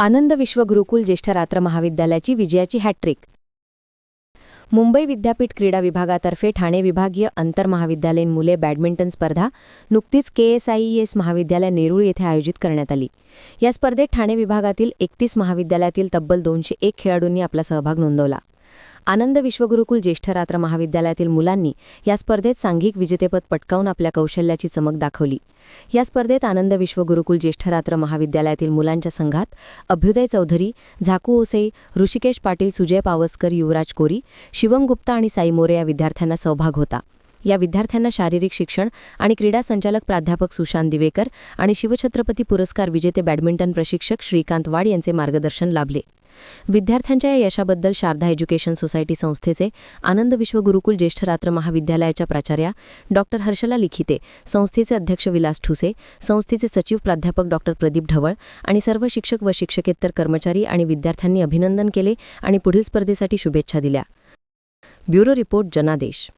आनंद विश्व गुरुकुल ज्येष्ठ रात्र महाविद्यालयाची विजयाची हॅट्रिक मुंबई विद्यापीठ क्रीडा विभागातर्फे ठाणे विभागीय आंतरमहाविद्यालयीन मुले बॅडमिंटन स्पर्धा नुकतीच के एस आय एस महाविद्यालय नेरूळ येथे आयोजित करण्यात आली. या स्पर्धेत ठाणे विभागातील एकतीस महाविद्यालयातील तब्बल दोनशे एक खेळाडूंनी आपला सहभाग नोंदवला. आनंद विश्वगुरुकुल ज्येष्ठ रात्र महाविद्यालयातील मुलांनी या स्पर्धेत सांघिक विजेतेपद पटकावून आपल्या कौशल्याची चमक दाखवली. या स्पर्धेत आनंद विश्वगुरुकुल ज्येष्ठ रात्र महाविद्यालयातील मुलांच्या संघात अभ्युदय चौधरी झाकू ओसई ऋषिकेश पाटील सुजय पावसकर युवराज कोरी शिवम गुप्ता आणि साई मोरे या विद्यार्थ्यांना सहभाग होता. या विद्यार्थ्यांना शारीरिक शिक्षण आणि क्रीडा संचालक प्राध्यापक सुशांत दिवेकर आणि शिवछत्रपती पुरस्कार विजेते बॅडमिंटन प्रशिक्षक श्रीकांत वाड यांचे मार्गदर्शन लाभले. विद्यार्थ्यांच्या या यशाबद्दल शारदा एज्युकेशन सोसायटी संस्थेचे आनंद विश्व गुरुकुल ज्येष्ठ रात्र महाविद्यालयाच्या प्राचार्या डॉक्टर हर्षला लिखिते संस्थेचे अध्यक्ष विलास ठुसे संस्थेचे सचिव प्राध्यापक डॉक्टर प्रदीप ढवळ आणि सर्व शिक्षक व शिक्षकेतर कर्मचारी आणि विद्यार्थ्यांनी अभिनंदन केले आणि पुढील स्पर्धेसाठी शुभेच्छा दिल्या. ब्युरो रिपोर्ट जनादेश.